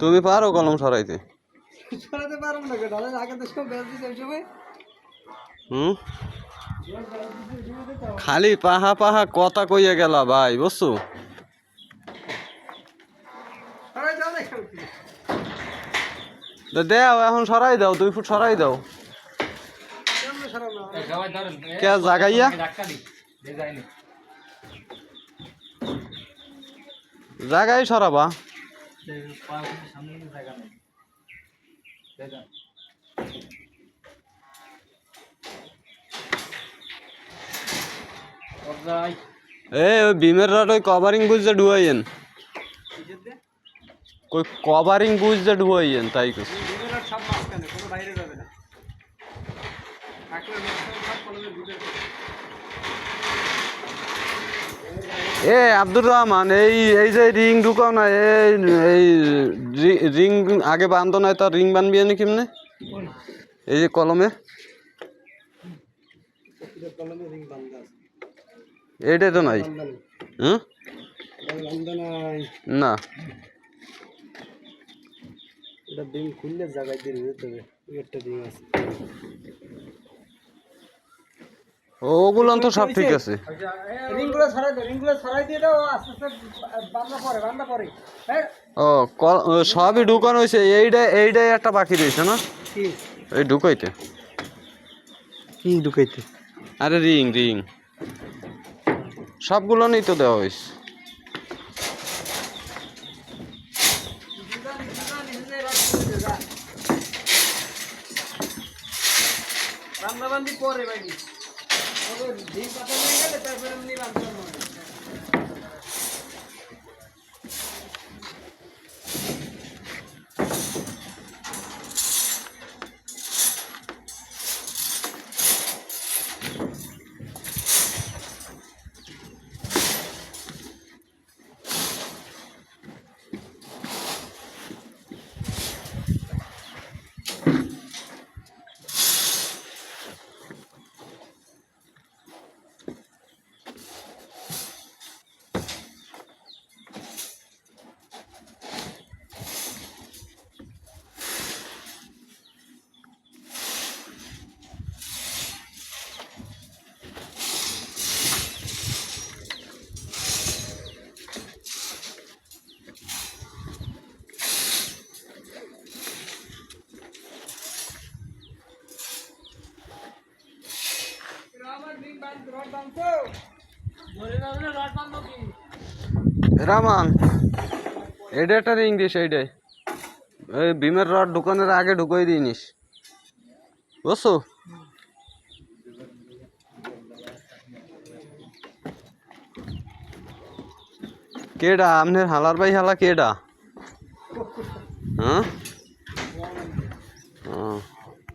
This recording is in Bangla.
তুমি পারো কলম সরাইতে। সরাতে পারব না আগে তো সব বেশ দিতে সময়। হুম? খালি পাহা পাহা কথা কইয়া গেলা ভাই বুঝছ? দাও এখান থেকে। তো দেও এখন সরাই দাও দুই ফুট সরাই দাও। কে জাগাইয়া? জাগাই সরাবা। সামনে কিন্তু জায়গা নেই। দেখেন এ ওই বিমের রড ওই কভারিং ডুয়াইয়েন কিসের কই কভারিং বুঝতে ডুয়াইয়েন তাই সব মাঝখানে, কোনো বাইরে যাবে না। থাকলে মাঝখানে সব কলমের ভিতরে। থাকে। এ, আব্দুর রহমান, এই এই যে রিং ঢুকাও না, এই এই রিং আগে বান্ধ নাই তার রিং বানবি না কেমনে? এই যে কলমে। এইটাই তো নাই। নাই। না। এটা ডিম খুললে জায়গায় দিয়ে ওই একটা ডিম আছে। ওগুলো তো সব ঠিক আছে। রিংগুলো ছড়াই দাও রিংগুলো ছড়াই দিয়ে দাও আস্তে আস্তে বান্ধা পরে বান্ধা পরে। হ্যাঁ? ও কল- সবই ঢুকানো হয়েছে এইটাই এইটাই একটা বাকি রয়েছে না? কি? এই ঢুকাইতে। কি ঢুকাইতে? আরে রিং রিং। সবগুলো নেই তো দেওয়া হয়েছে। রান্নাবান্দি পরে ভাই। ডিম পাতা নিয়ে গেলে তারপরে এমনি বান্ধা রামান এটা একটা রিং দিস এইটাই এই বিমের রড ঢুকানোর আগে ঢুকাই দিইনিস বুঝছ কেডা? আপনার হালার ভাই হালা কেডা? হ্যাঁ।